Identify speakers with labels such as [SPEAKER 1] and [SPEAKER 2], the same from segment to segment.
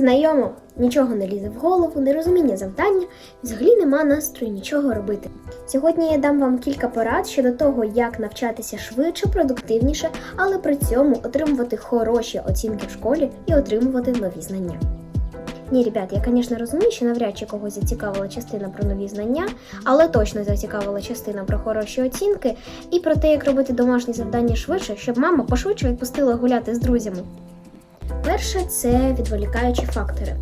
[SPEAKER 1] цьому нічого не лізе в голову, нерозуміння завдання, взагалі нема настрою нічого робити. Сьогодні я дам вам кілька порад щодо того, як навчатися швидше, продуктивніше, але при цьому отримувати хороші оцінки в школі і отримувати нові знання. Ні, ребят, я, звісно, розумію, що навряд чи когось зацікавила частина про нові знання, але точно зацікавила частина про хороші оцінки і про те, як робити домашні завдання швидше, щоб мама пошвидше відпустила гуляти з друзями. Перше це відволікаючі фактори.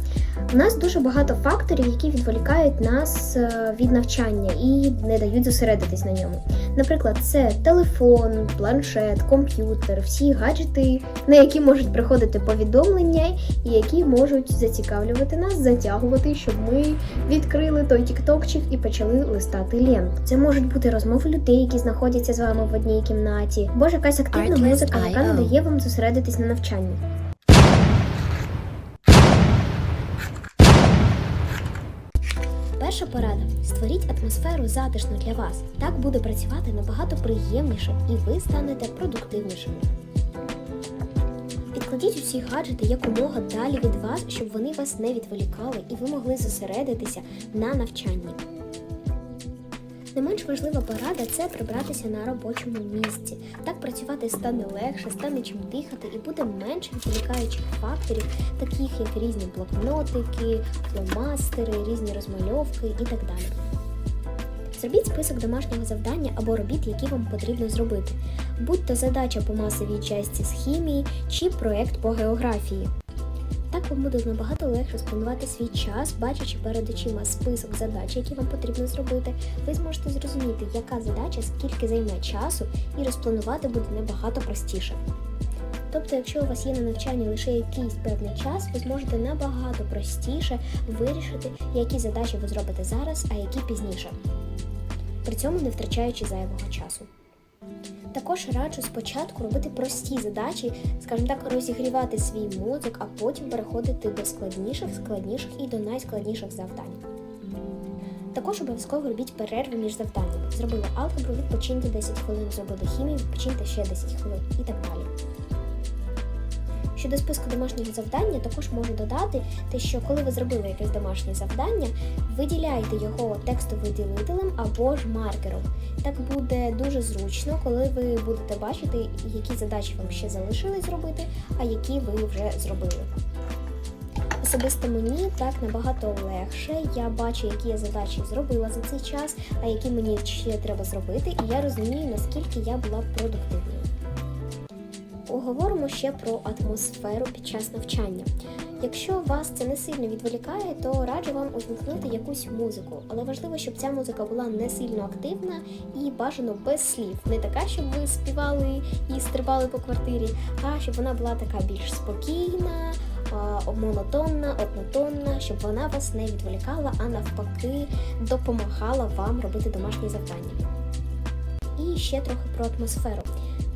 [SPEAKER 1] У нас дуже багато факторів, які відволікають нас е, від навчання і не дають зосередитись на ньому. Наприклад, це телефон, планшет, комп'ютер, всі гаджети, на які можуть приходити повідомлення і які можуть зацікавлювати нас, затягувати, щоб ми відкрили той тіктокчик і почали листати ленту. Це можуть бути розмови людей, які знаходяться з вами в одній кімнаті, або ж якась активна музика, яка не дає вам зосередитись на навчанні. Перша порада: створіть атмосферу затишну для вас. Так буде працювати набагато приємніше, і ви станете продуктивнішими. Відкладіть усі гаджети якомога далі від вас, щоб вони вас не відволікали і ви могли зосередитися на навчанні. Не менш важлива порада це прибратися на робочому місці. Так працювати стане легше, стане чим дихати і буде менше відволікаючих факторів, таких як різні блокнотики, фломастери, різні розмальовки і так далі. Зробіть список домашнього завдання або робіт, які вам потрібно зробити, будь то задача по масовій часті з хімії чи проєкт по географії. Вам буде набагато легше спланувати свій час, бачачи перед очима список задач, які вам потрібно зробити. Ви зможете зрозуміти, яка задача скільки займе часу, і розпланувати буде набагато простіше. Тобто, якщо у вас є на навчанні лише якийсь певний час, ви зможете набагато простіше вирішити, які задачі ви зробите зараз, а які пізніше, при цьому не втрачаючи зайвого часу. Також раджу спочатку робити прості задачі, скажімо так, розігрівати свій мозок, а потім переходити до складніших, складніших і до найскладніших завдань. Також обов'язково робіть перерви між завданнями. Зробили алгебру, відпочиньте 10 хвилин, зробили хімію, відпочиньте ще 10 хвилин і так далі. Щодо списку домашніх завдань, я також можу додати те, що коли ви зробили якесь домашнє завдання, виділяйте його текстовиділителем або ж маркером. Так буде дуже зручно, коли ви будете бачити, які задачі вам ще залишились зробити, а які ви вже зробили. Особисто мені так набагато легше. Я бачу, які я задачі зробила за цей час, а які мені ще треба зробити, і я розумію, наскільки я була продуктивною. Поговоримо ще про атмосферу під час навчання. Якщо вас це не сильно відволікає, то раджу вам увімкнути якусь музику, але важливо, щоб ця музика була не сильно активна і бажано без слів. Не така, щоб ви співали і стрибали по квартирі, а щоб вона була така більш спокійна, монотонна, однотонна, щоб вона вас не відволікала, а навпаки допомагала вам робити домашні завдання. І ще трохи про атмосферу.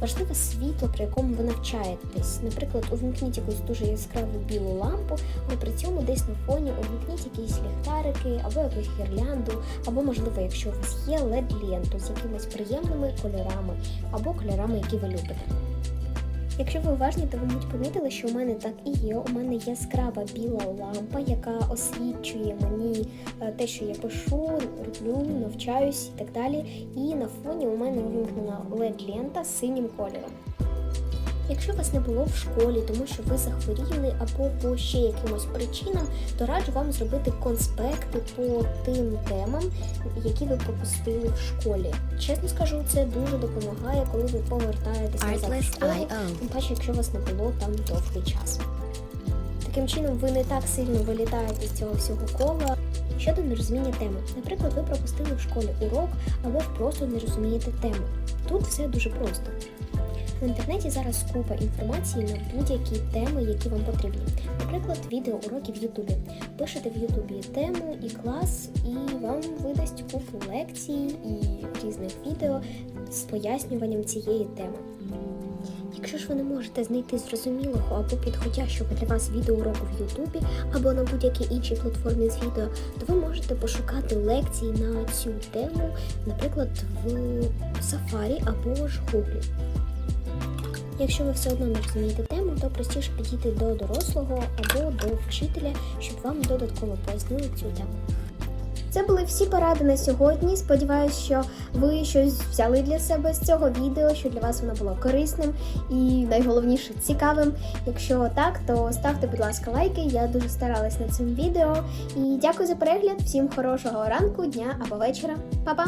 [SPEAKER 1] Важливе світло, при якому ви навчаєтесь. Наприклад, увімкніть якусь дуже яскраву білу лампу, але при цьому десь на фоні увімкніть якісь ліхтарики або якусь гірлянду, або, можливо, якщо у вас є LED-ленту з якимись приємними кольорами або кольорами, які ви любите. Якщо ви уважні, то ви мабуть помітили, що у мене так і є. У мене яскрава біла лампа, яка освічує мені е, те, що я пишу, роблю, навчаюсь і так далі. І на фоні у мене увімкнена LED-лента з синім кольором. Якщо вас не було в школі, тому що ви захворіли або по ще якимось причинам, то раджу вам зробити конспекти по тим темам, які ви пропустили в школі. Чесно скажу, це дуже допомагає, коли ви повертаєтесь назад в школу, тим паче, якщо вас не було там довгий час. Таким чином, ви не так сильно вилітаєте з цього всього кола. Щодо нерозуміння теми, наприклад, ви пропустили в школі урок або просто не розумієте тему. Тут все дуже просто. В інтернеті зараз купа інформації на будь-які теми, які вам потрібні. Наприклад, відео уроки в Ютубі. Пишете в Ютубі тему і клас, і вам видасть купу лекцій і різних відео з пояснюванням цієї теми. Якщо ж ви не можете знайти зрозумілого або підходящого для вас відеоуроку в Ютубі або на будь-якій іншій платформі з відео, то ви можете пошукати лекції на цю тему, наприклад, в Safari або ж Google. Якщо ви все одно не розумієте тему, то простіше підійти до дорослого або до вчителя, щоб вам додатково пояснили цю тему. Це були всі поради на сьогодні. Сподіваюсь, що ви щось взяли для себе з цього відео, що для вас воно було корисним і найголовніше цікавим. Якщо так, то ставте, будь ласка, лайки. Я дуже старалась над цим відео. І дякую за перегляд. Всім хорошого ранку, дня або вечора. Па-па!